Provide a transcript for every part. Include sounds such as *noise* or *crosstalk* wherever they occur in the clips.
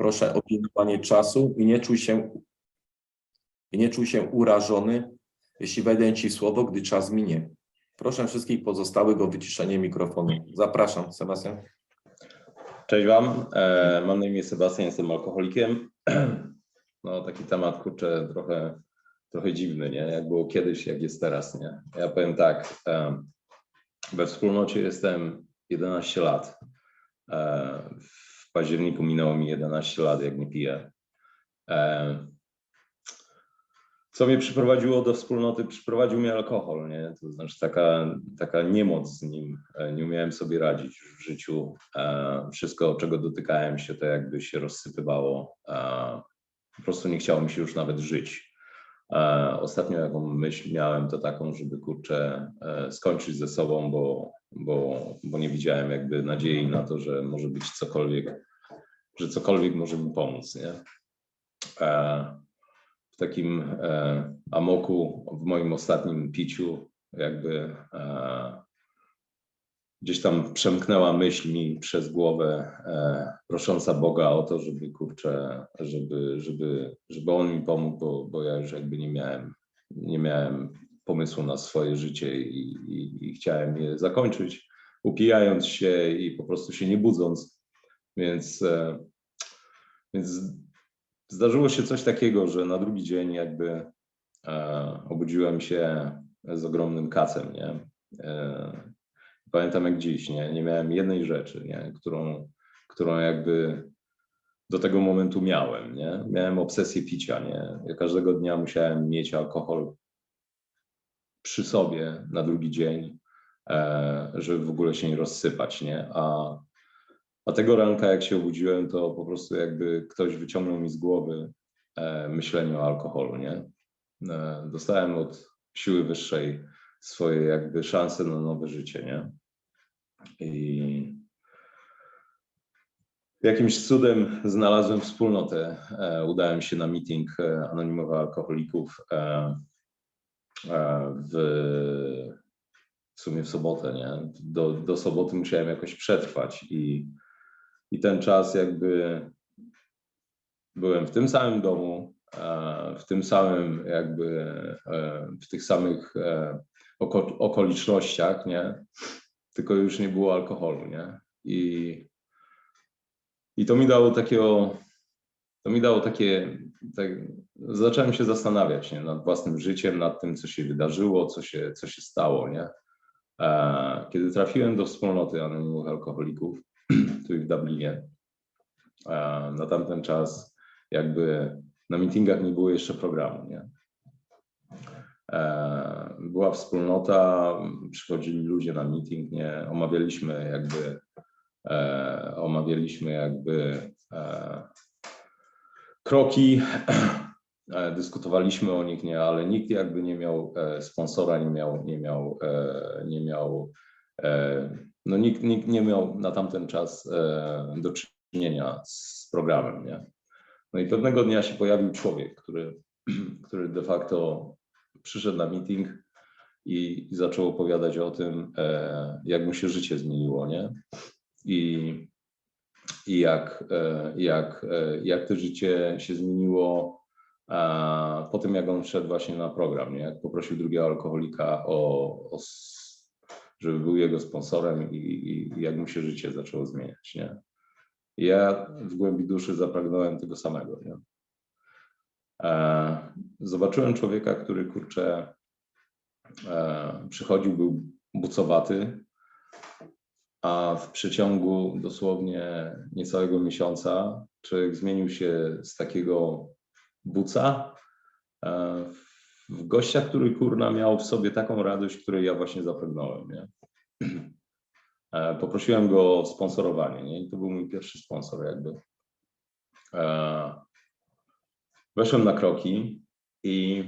Proszę o pilnowanie czasu i nie czuj się nie czuj się urażony, jeśli wejdę Ci w słowo, gdy czas minie. Proszę wszystkich pozostałych o wyciszenie mikrofonu. Zapraszam, Sebastian. Cześć Wam, e, mam na imię Sebastian, jestem alkoholikiem. *clears throat* No taki temat, kurczę, trochę, trochę dziwny, nie? Jak było kiedyś, jak jest teraz, nie? Ja powiem tak, e, we wspólnocie jestem 11 lat. E, w październiku minęło mi 11 lat, jak nie piję. E, co mnie przyprowadziło do wspólnoty? Przyprowadził mnie alkohol, nie? To znaczy taka, taka niemoc z nim. E, Nie umiałem sobie radzić w życiu. E, Wszystko, czego dotykałem się, to jakby się rozsypywało. Po prostu nie chciało mi się już nawet żyć. Ostatnio jaką myśl miałem, to taką, żeby kurczę skończyć ze sobą, bo, bo, bo nie widziałem jakby nadziei na to, że może być cokolwiek, że cokolwiek może mi pomóc, nie? E, w takim e, amoku w moim ostatnim piciu, jakby e, gdzieś tam przemknęła myśl mi przez głowę, prosząca Boga o to, żeby kurczę, żeby, żeby, żeby On mi pomógł, bo, bo ja już jakby nie miałem, nie miałem pomysłu na swoje życie i, i, i chciałem je zakończyć, upijając się i po prostu się nie budząc. Więc, e, więc zdarzyło się coś takiego, że na drugi dzień jakby e, obudziłem się z ogromnym kacem, nie? E, pamiętam jak dziś, nie? Nie miałem jednej rzeczy, nie? Którą, którą jakby do tego momentu miałem, nie? Miałem obsesję picia, nie? Ja każdego dnia musiałem mieć alkohol przy sobie na drugi dzień, e, żeby w ogóle się nie rozsypać, nie? A a tego ranka, jak się obudziłem, to po prostu jakby ktoś wyciągnął mi z głowy e, myślenie o alkoholu, nie? E, dostałem od siły wyższej swoje jakby szanse na nowe życie, nie? I jakimś cudem znalazłem wspólnotę. E, udałem się na meeting anonimowych alkoholików w, w sumie w sobotę, nie? Do, do soboty musiałem jakoś przetrwać i i ten czas jakby byłem w tym samym domu, e, w tym samym jakby, e, w tych samych e, oko- okolicznościach, nie? Tylko już nie było alkoholu, nie? I, i to mi dało takiego, to mi dało takie, tak, zacząłem się zastanawiać nie? nad własnym życiem, nad tym, co się wydarzyło, co się, co się stało, nie? Kiedy trafiłem do wspólnoty anonimowych alkoholików, tu w Dublinie. Na tamten czas jakby na meetingach nie było jeszcze programu, nie? E, Była wspólnota, przychodzili ludzie na meeting, nie? Omawialiśmy jakby, e, omawialiśmy jakby e, kroki, dyskutowaliśmy o nich, nie? Ale nikt jakby nie miał sponsora, nie miał, nie miał, nie miał no nikt, nikt nie miał na tamten czas e, do czynienia z programem, nie? No i pewnego dnia się pojawił człowiek, który, *clears throat* który de facto przyszedł na meeting i, zaczął opowiadać o tym, e, jak mu się życie zmieniło, nie? I, i jak, e, jak, jak to życie się zmieniło po tym, jak on wszedł właśnie na program, nie? Jak poprosił drugiego alkoholika o, o żeby był jego sponsorem i, i, jak mu się życie zaczęło zmieniać, nie? Ja w głębi duszy zapragnąłem tego samego, nie? E, zobaczyłem człowieka, który kurczę e, przychodził, był bucowaty, a w przeciągu dosłownie niecałego miesiąca człowiek zmienił się z takiego buca e, w gościa, który kurna miał w sobie taką radość, której ja właśnie zapragnąłem, nie? E, Poprosiłem go o sponsorowanie, nie? I to był mój pierwszy sponsor jakby. E, Weszłem na kroki i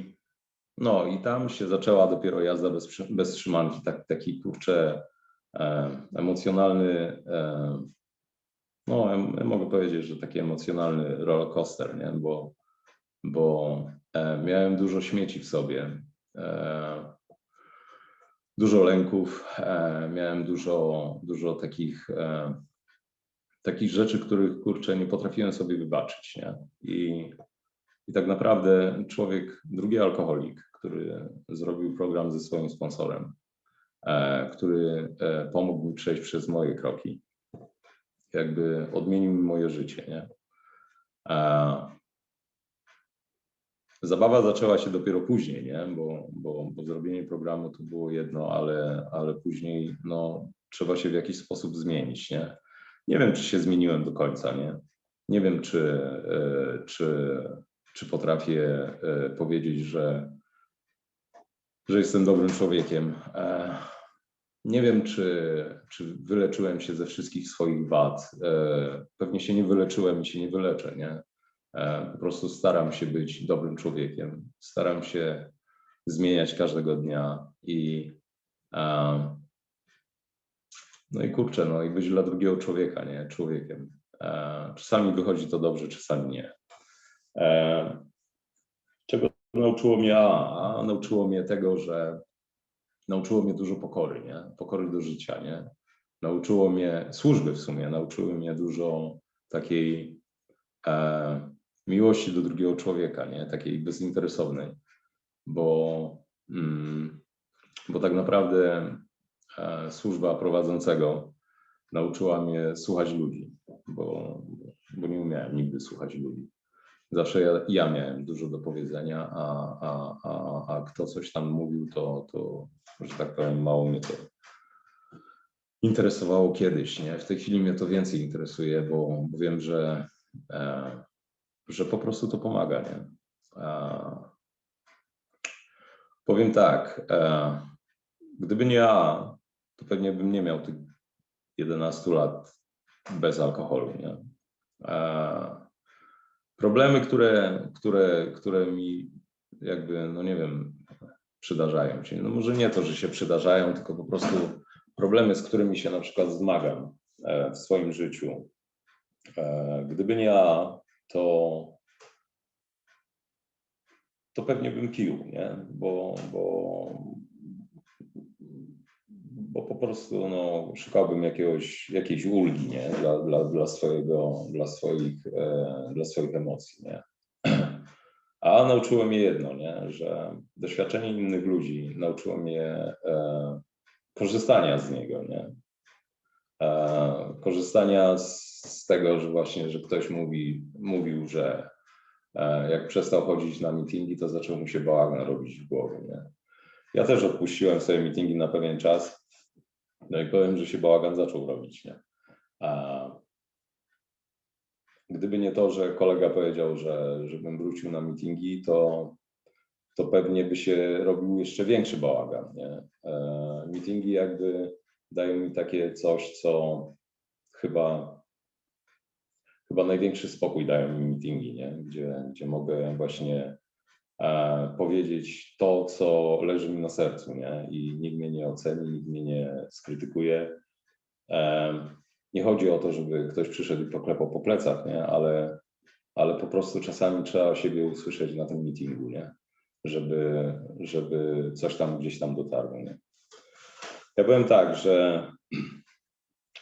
no i tam się zaczęła dopiero jazda bez, bez trzymanki, tak, taki kurczę e, emocjonalny, no em, mogę powiedzieć, że taki emocjonalny rollercoaster, nie? Bo, bo miałem dużo śmieci w sobie, e, dużo lęków, e, miałem dużo, dużo takich e, takich rzeczy, których kurczę nie potrafiłem sobie wybaczyć, nie? I, i tak naprawdę człowiek, drugi alkoholik, który zrobił program ze swoim sponsorem, e, który e, pomógł mi przejść przez moje kroki, jakby odmienił mi moje życie, nie? Zabawa zaczęła się dopiero później, nie? Bo, bo, bo zrobienie programu to było jedno, ale, ale później no, trzeba się w jakiś sposób zmienić. Nie? nie wiem, czy się zmieniłem do końca. Nie, nie wiem, czy, e, czy, czy potrafię e, powiedzieć, że, że jestem dobrym człowiekiem. E, Nie wiem, czy, czy wyleczyłem się ze wszystkich swoich wad. Pewnie się nie wyleczyłem i się nie wyleczę. Nie? E, Po prostu staram się być dobrym człowiekiem, staram się zmieniać każdego dnia i e, no i kurczę, no i być dla drugiego człowieka, nie człowiekiem. E, Czasami wychodzi to dobrze, czasami nie. Czego nauczyło mnie A? Nauczyło mnie tego, że nauczyło mnie dużo pokory, nie? Pokory do życia, nie? Nauczyło mnie służby w sumie, nauczyły mnie dużo takiej miłości do drugiego człowieka, nie? takiej bezinteresownej, bo, mm, bo tak naprawdę e, służba prowadzącego nauczyła mnie słuchać ludzi, bo, bo nie umiałem nigdy słuchać ludzi. Zawsze ja, ja miałem dużo do powiedzenia, a, a, a, a kto coś tam mówił, to, to, że tak powiem, mało mnie to interesowało kiedyś. Nie? W tej chwili mnie to więcej interesuje, bo, bo wiem, że e, że po prostu to pomaga. Nie? Powiem tak, e, gdyby nie ja, to pewnie bym nie miał tych 11 lat bez alkoholu. Nie? E, problemy, które, które, które mi jakby, no nie wiem, przydarzają się. No może nie to, że się przydarzają, tylko po prostu problemy, z którymi się na przykład zmagam e, w swoim życiu. E, Gdyby nie ja, to, to pewnie bym pił, nie? Bo, bo, bo po prostu no, szukałbym jakiegoś, jakiejś ulgi nie? Dla, dla, dla, swojego, dla, swoich, e, dla swoich emocji. Nie? *clears throat* A nauczyło mnie jedno, nie? że doświadczenie innych ludzi nauczyło mnie e, korzystania z niego. Nie? E, korzystania z, z tego, że właśnie, że ktoś mówi, mówił, że e, jak przestał chodzić na meetingi, to zaczął mu się bałagan robić w głowie. Nie? Ja też odpuściłem sobie meetingi na pewien czas, no i powiem, że się bałagan zaczął robić. Nie? A gdyby nie to, że kolega powiedział, że żebym wrócił na meetingi, to, to pewnie by się robił jeszcze większy bałagan. Nie? E, meetingi jakby dają mi takie coś, co chyba, chyba największy spokój dają mi meetingi, nie? Gdzie, gdzie mogę właśnie e, powiedzieć to, co leży mi na sercu, nie? i nikt mnie nie oceni, nikt mnie nie skrytykuje. E, nie chodzi o to, żeby ktoś przyszedł i poklepał po plecach, nie? Ale, ale po prostu czasami trzeba siebie usłyszeć na tym meetingu, nie? Żeby, żeby coś tam gdzieś tam dotarło. Nie? Ja powiem tak, że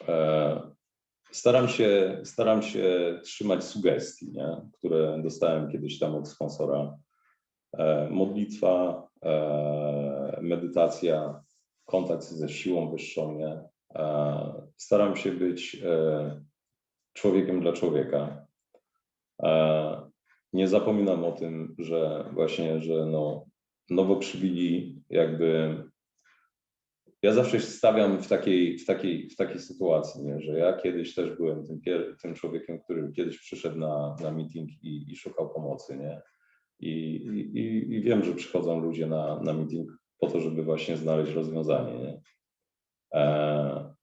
e, staram się, staram się trzymać sugestii, nie? które dostałem kiedyś tam od sponsora. E, modlitwa, e, medytacja, kontakt ze siłą wyższą. Nie? E, staram się być człowiekiem dla człowieka. Nie zapominam o tym, że właśnie, że no, nowo przybili jakby ja zawsze się stawiam w takiej, w takiej, w takiej sytuacji, nie? że ja kiedyś też byłem tym, tym człowiekiem, który kiedyś przyszedł na, na meeting i, i szukał pomocy. Nie? I, i, I wiem, że przychodzą ludzie na, na meeting po to, żeby właśnie znaleźć rozwiązanie. Nie? E,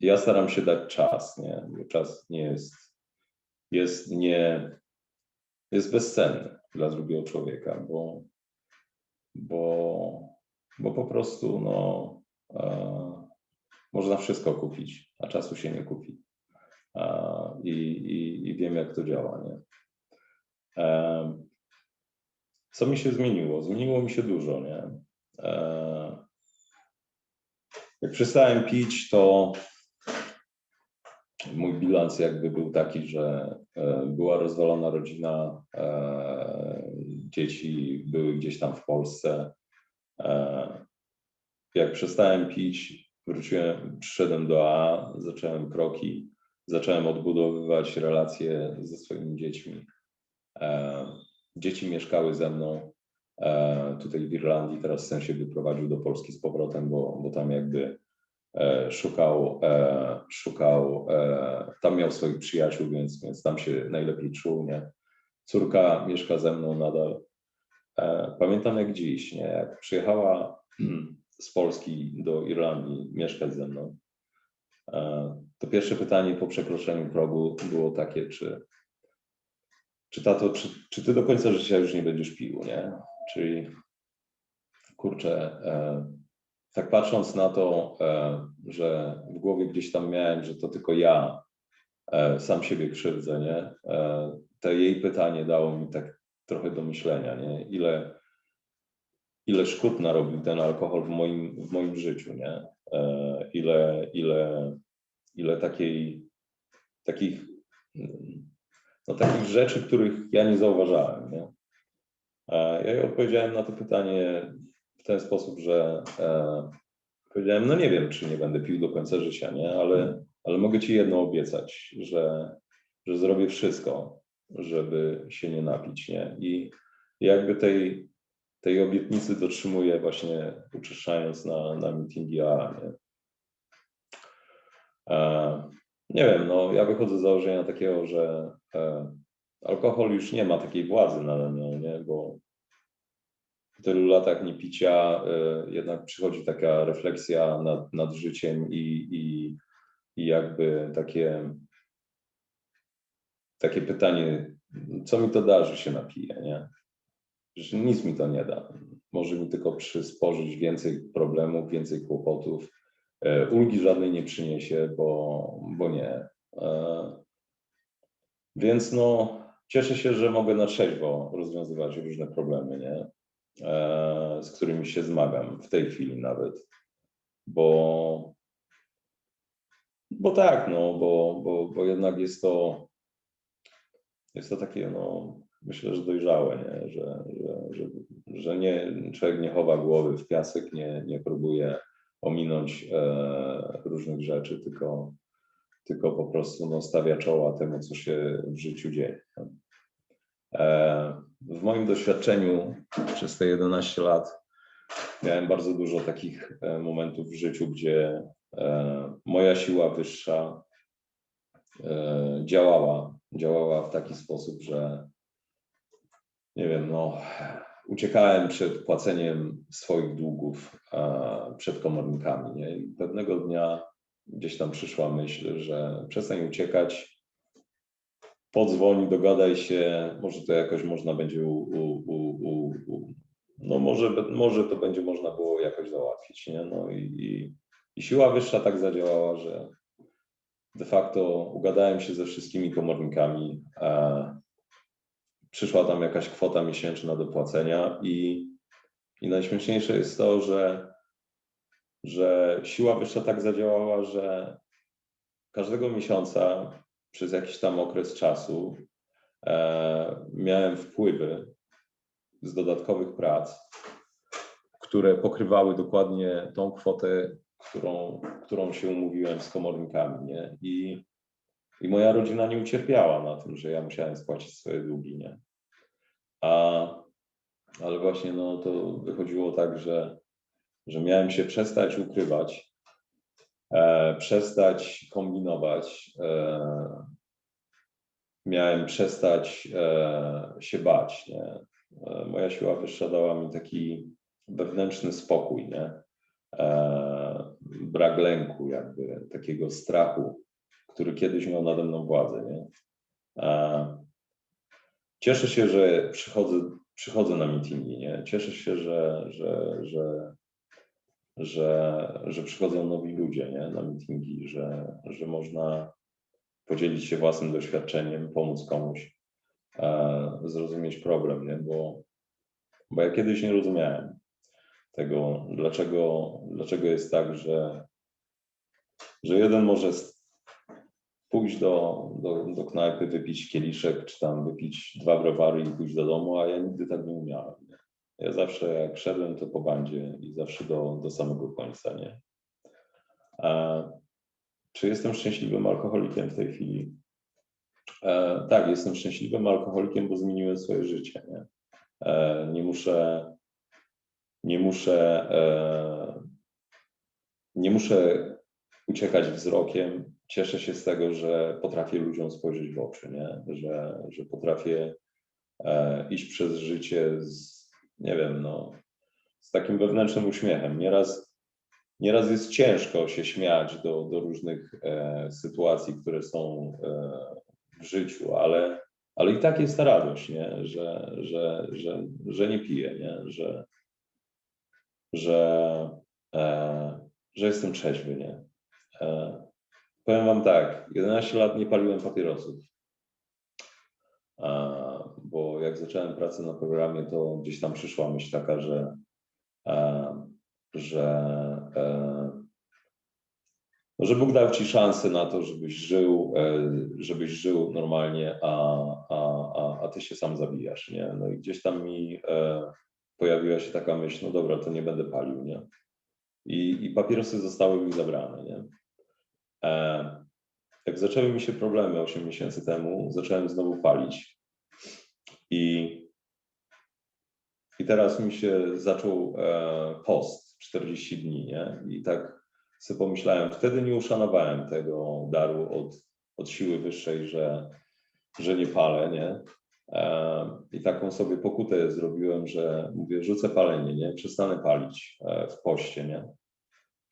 ja staram się dać czas, nie? bo czas nie jest, jest, nie, jest bezcenny dla drugiego człowieka, bo, bo, bo po prostu no, można wszystko kupić, a czasu się nie kupi. E, i, i, I wiem, jak to działa. Nie? E, co mi się zmieniło? Zmieniło mi się dużo. Nie? E, jak przestałem pić, to mój bilans jakby był taki, że e, była rozwalona rodzina, e, dzieci były gdzieś tam w Polsce. Jak przestałem pić, wróciłem, przyszedłem do A, zacząłem kroki, zacząłem odbudowywać relacje ze swoimi dziećmi. E, Dzieci mieszkały ze mną e, tutaj w Irlandii, teraz syn się wyprowadził do Polski z powrotem, bo, bo tam jakby e, szukał, e, szukał, e, tam miał swoich przyjaciół, więc, więc tam się najlepiej czuł, nie? Córka mieszka ze mną nadal. E, Pamiętam jak dziś, nie? Jak przyjechała *clears throat* z Polski do Irlandii mieszkać ze mną, e, to pierwsze pytanie po przekroczeniu progu było takie, czy, czy tato, czy, czy ty do końca życia już nie będziesz pił, nie? Czyli kurczę, e, tak patrząc na to, e, że w głowie gdzieś tam miałem, że to tylko ja sam siebie krzywdzę, nie? To jej pytanie dało mi tak trochę do myślenia, nie? Ile, ile szkód narobił ten alkohol w moim, w moim życiu, nie? E, ile, ile, ile takiej, takich, no, takich rzeczy, których ja nie zauważałem, nie? E, Ja jej odpowiedziałem na to pytanie w ten sposób, że e, powiedziałem, no nie wiem, czy nie będę pił do końca życia, nie? Ale, ale mogę ci jedno obiecać, że, że zrobię wszystko, żeby się nie napić, nie? I jakby tej, tej obietnicy dotrzymuję właśnie uczęszczając na, na meetingi nie? E, nie wiem, no ja wychodzę z założenia takiego, że e, alkohol już nie ma takiej władzy nade mną, nie? Bo po tylu latach niepicia y, jednak przychodzi taka refleksja nad, nad życiem i, i, i jakby takie, takie pytanie, co mi to da, że się napiję, nie? Że nic mi to nie da. Może mi tylko przysporzyć więcej problemów, więcej kłopotów. E, Ulgi żadnej nie przyniesie, bo, bo nie. E, Więc no, cieszę się, że mogę na trzeźwo rozwiązywać różne problemy, nie? e, z którymi się zmagam w tej chwili nawet. Bo, bo tak, no, bo, bo, bo jednak jest to, jest to takie, no, myślę, że dojrzałe, nie? Że, że, że, że nie, człowiek nie chowa głowy w piasek, nie, nie próbuje ominąć e, różnych rzeczy, tylko, tylko po prostu no, stawia czoła temu, co się w życiu dzieje. E, W moim doświadczeniu przez te 11 lat miałem bardzo dużo takich e, momentów w życiu, gdzie e, moja siła wyższa e, działała, działała w taki sposób, że nie wiem, no, uciekałem przed płaceniem swoich długów, przed komornikami. Nie? I pewnego dnia gdzieś tam przyszła myśl, że przestań uciekać, podzwoni, dogadaj się, może to jakoś można będzie u, u, u, u, no może, może to będzie można było jakoś załatwić, nie? No i, i, i siła wyższa tak zadziałała, że de facto ugadałem się ze wszystkimi komornikami, przyszła tam jakaś kwota miesięczna do płacenia i, i najśmieszniejsze jest to, że, że siła wyższa tak zadziałała, że każdego miesiąca przez jakiś tam okres czasu e, miałem wpływy z dodatkowych prac, które pokrywały dokładnie tą kwotę, którą, którą się umówiłem z komornikami. Nie? I, I moja rodzina nie ucierpiała na tym, że ja musiałem spłacić swoje długi. Nie? A, ale właśnie no, to wychodziło tak, że, że miałem się przestać ukrywać, e, przestać kombinować, e, miałem przestać e, się bać. Nie? E, moja siła wyższa dała mi taki wewnętrzny spokój, nie? E, brak lęku, jakby takiego strachu, który kiedyś miał nade mną władzę. Nie? Cieszę się, że przychodzę, przychodzę na meetingi, nie? cieszę się, że, że, że, że, że przychodzą nowi ludzie nie? na meetingi, że, że można podzielić się własnym doświadczeniem, pomóc komuś e, zrozumieć problem, nie? Bo, bo ja kiedyś nie rozumiałem tego, dlaczego, dlaczego jest tak, że, że jeden może pójść do, do, do knajpy, wypić kieliszek, czy tam wypić dwa browary i pójść do domu, a ja nigdy tak nie umiałem. Nie? Ja zawsze jak szedłem, to po bandzie i zawsze do, do samego końca, nie? A, czy jestem szczęśliwym alkoholikiem w tej chwili? E, tak, jestem szczęśliwym alkoholikiem, bo zmieniłem swoje życie, nie? E, nie muszę, nie muszę, e, nie muszę uciekać wzrokiem. Cieszę się z tego, że potrafię ludziom spojrzeć w oczy, nie? Że, że potrafię e, iść przez życie z, nie wiem, no, z takim wewnętrznym uśmiechem. Nieraz, nieraz jest ciężko się śmiać do, do różnych e, sytuacji, które są e, w życiu, ale, ale i tak jest ta radość, nie? Że, że, że, że nie piję, nie? Że, że, e, że jestem trzeźwy, nie? Powiem wam tak, 11 lat nie paliłem papierosów. Bo jak zacząłem pracę na programie, to gdzieś tam przyszła myśl taka, że, że, e, no, że Bóg dał ci szansę na to, żebyś żył, e, żebyś żył normalnie, a, a, a, a ty się sam zabijasz, nie? No i gdzieś tam mi e, pojawiła się taka myśl, no dobra, to nie będę palił, nie? I, i papierosy zostały mi zabrane, nie? E, jak zaczęły mi się problemy 8 miesięcy temu, zacząłem znowu palić. I, i teraz mi się zaczął e, post 40 dni, nie? I tak sobie pomyślałem, wtedy nie uszanowałem tego daru od, od siły wyższej, że, że nie palę, nie? E, I taką sobie pokutę zrobiłem, że mówię, rzucę palenie, nie? Przestanę palić w poście, nie?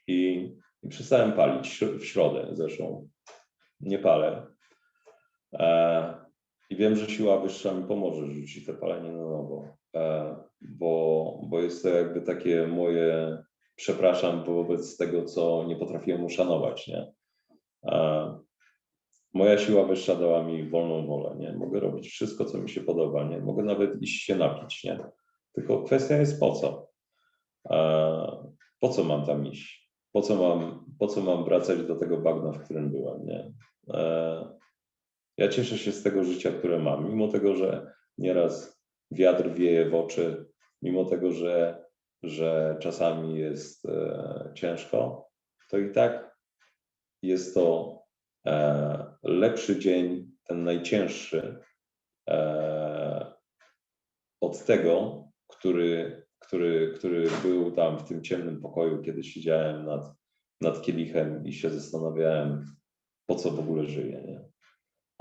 I, i przestałem palić w środę zeszłą. Nie palę. E, I wiem, że siła wyższa mi pomoże rzucić to palenie na nowo, e, bo, bo jest to jakby takie moje przepraszam wobec tego, co nie potrafiłem uszanować, nie? E, moja siła wyższa dała mi wolną wolę, nie? Mogę robić wszystko, co mi się podoba, nie? Mogę nawet iść się napić, nie? Tylko kwestia jest po co? E, po co mam tam iść? Po co mam, po co mam wracać do tego bagna, w którym byłem, nie? E, ja cieszę się z tego życia, które mam, mimo tego, że nieraz wiatr wieje w oczy, mimo tego, że, że czasami jest e, ciężko, to i tak jest to e, lepszy dzień, ten najcięższy, od tego, który, który, który był tam w tym ciemnym pokoju, kiedy siedziałem nad, nad kielichem i się zastanawiałem, po co w ogóle żyję. Nie?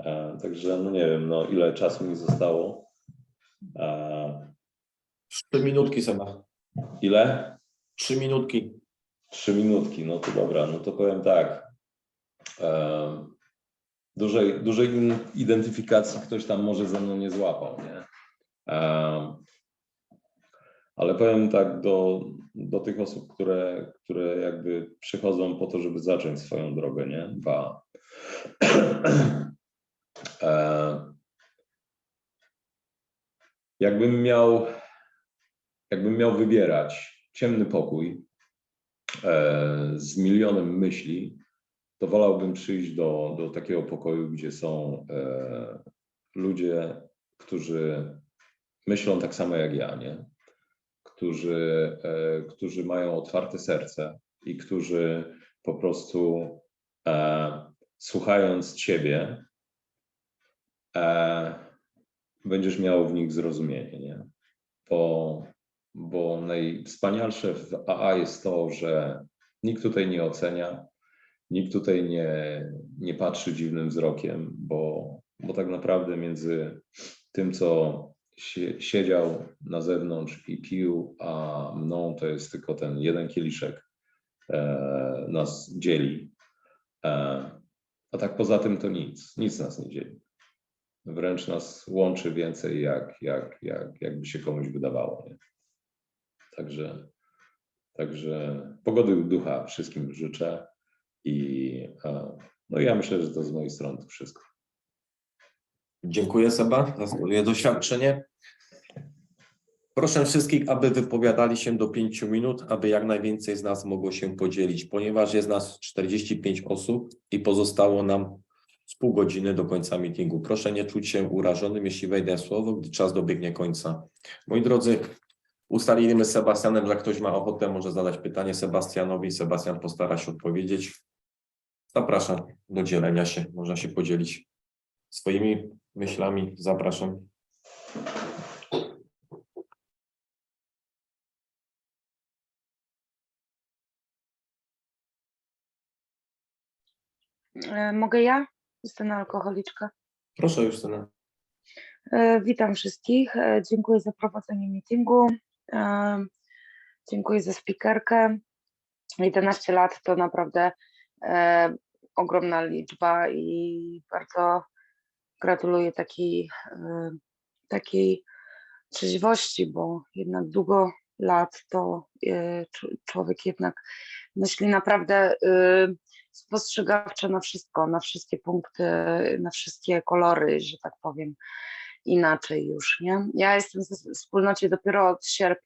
E, także no nie wiem, no ile czasu mi zostało. E, Trzy minutki, Seba. ile? Trzy minutki. Trzy minutki, no to dobra, no to powiem tak. E, dużej, dużej identyfikacji ktoś tam może ze mną nie złapał, nie? E, ale powiem tak do, do tych osób, które, które jakby przychodzą po to, żeby zacząć swoją drogę, nie? Ba. *clears throat* E, jakbym miał, jakbym miał wybierać ciemny pokój e, z milionem myśli, to wolałbym przyjść do, do takiego pokoju, gdzie są e, ludzie, którzy myślą tak samo jak ja, nie? Którzy, e, którzy mają otwarte serce i którzy po prostu e, słuchając Ciebie, e, będziesz miał w nich zrozumienie, nie? Bo, bo najwspanialsze w AA jest to, że nikt tutaj nie ocenia, nikt tutaj nie, nie patrzy dziwnym wzrokiem, bo, bo tak naprawdę między tym, co siedział na zewnątrz i pił, a mną to jest tylko ten jeden kieliszek e, nas dzieli. E, a tak poza tym to nic, nic nas nie dzieli. Wręcz nas łączy więcej, jak, jak, jak, jakby się komuś wydawało. Nie? Także, także pogody ducha wszystkim życzę i e, no ja myślę, że to z mojej strony to wszystko. Dziękuję Seba za swoje doświadczenie. Proszę wszystkich, aby wypowiadali się do pięciu minut, aby jak najwięcej z nas mogło się podzielić, ponieważ jest nas 45 osób i pozostało nam z pół godziny do końca meetingu. Proszę nie czuć się urażonym, jeśli wejdę w słowo, gdy czas dobiegnie końca. Moi drodzy, ustalimy z Sebastianem, że ktoś ma ochotę, może zadać pytanie Sebastianowi. Sebastian postara się odpowiedzieć. Zapraszam do dzielenia się, można się podzielić swoimi myślami. Zapraszam. E, Mogę ja? Justyna Alkoholiczka. Proszę Justyna. E, Witam wszystkich. E, Dziękuję za prowadzenie meetingu. Dziękuję za spikerkę. 11 lat to naprawdę ogromna liczba i bardzo gratuluję takiej, e, takiej trzeźwości, bo jednak długo lat to e, człowiek jednak myśli naprawdę e, spostrzegawczo na wszystko, na wszystkie punkty, na wszystkie kolory, że tak powiem, inaczej już, nie? Ja jestem w wspólnocie dopiero od sierpnia,